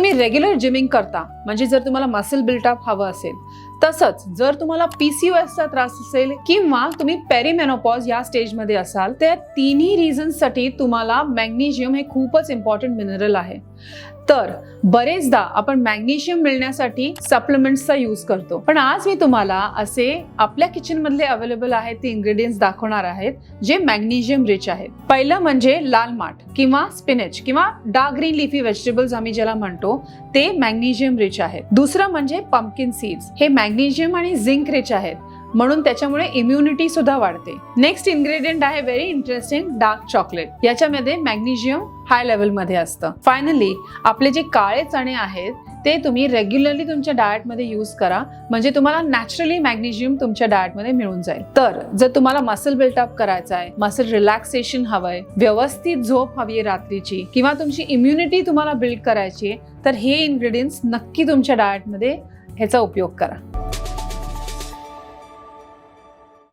तुम्ही regular gymming करता. म्हणजे जर तुम्हाला मसल बिल्टअप हवं असेल तसंच जर तुम्हाला पीसीओएसचा त्रास असेल किंवा तुम्ही पेरीमेनोपॉज या स्टेजमध्ये असाल त्या तिन्ही रिझन्ससाठी तुम्हाला मॅग्नेशियम हे खूपच इम्पॉर्टंट मिनरल आहे. तर बरेचदा आपण मॅग्नेशियम मिळण्यासाठी सप्लिमेंट्सचा यूज करतो. पण आज मी तुम्हाला असे आपल्या किचन मधले अवेलेबल आहेत ते इन्ग्रेडियंट्स दाखवणार आहेत जे मॅग्नेशियम रिच आहेत. पहिलं म्हणजे लाल माठ किंवा स्पिनेच किंवा डार्क ग्रीन लिफी व्हेजिटेबल्स आम्ही ज्याला म्हणतो ते मॅग्नेशियम रिच आहेत. दुसरं म्हणजे पंपकिन सीड्स हे मॅग मॅग्नेशियम आणि झिंक रिच आहेत. म्हणून त्याच्यामुळे इम्युनिटी सुद्धा वाढते. नेक्स्ट इन्ग्रेडियंट आहे व्हेरी इंटरेस्टिंग डार्क चॉकलेट याच्यामध्ये मॅग्नेशियम हाय लेवलमध्ये असतं. फायनली आपले जे काळे चणे आहेत ते तुम्ही रेग्युलरली तुमच्या डाएटमध्ये यूज करा. म्हणजे तुम्हाला नॅचरली मॅग्नेशियम तुमच्या डाएटमध्ये मिळून जाईल. तर जर तुम्हाला मसल बिल्टअप करायचा आहे मसल रिलॅक्सेशन हवंय व्यवस्थित झोप हवी आहे रात्रीची किंवा तुमची इम्युनिटी तुम्हाला बिल्ड करायची आहे तर हे इन्ग्रेडियंट्स नक्की तुमच्या डाएटमध्ये ह्याचा उपयोग करा.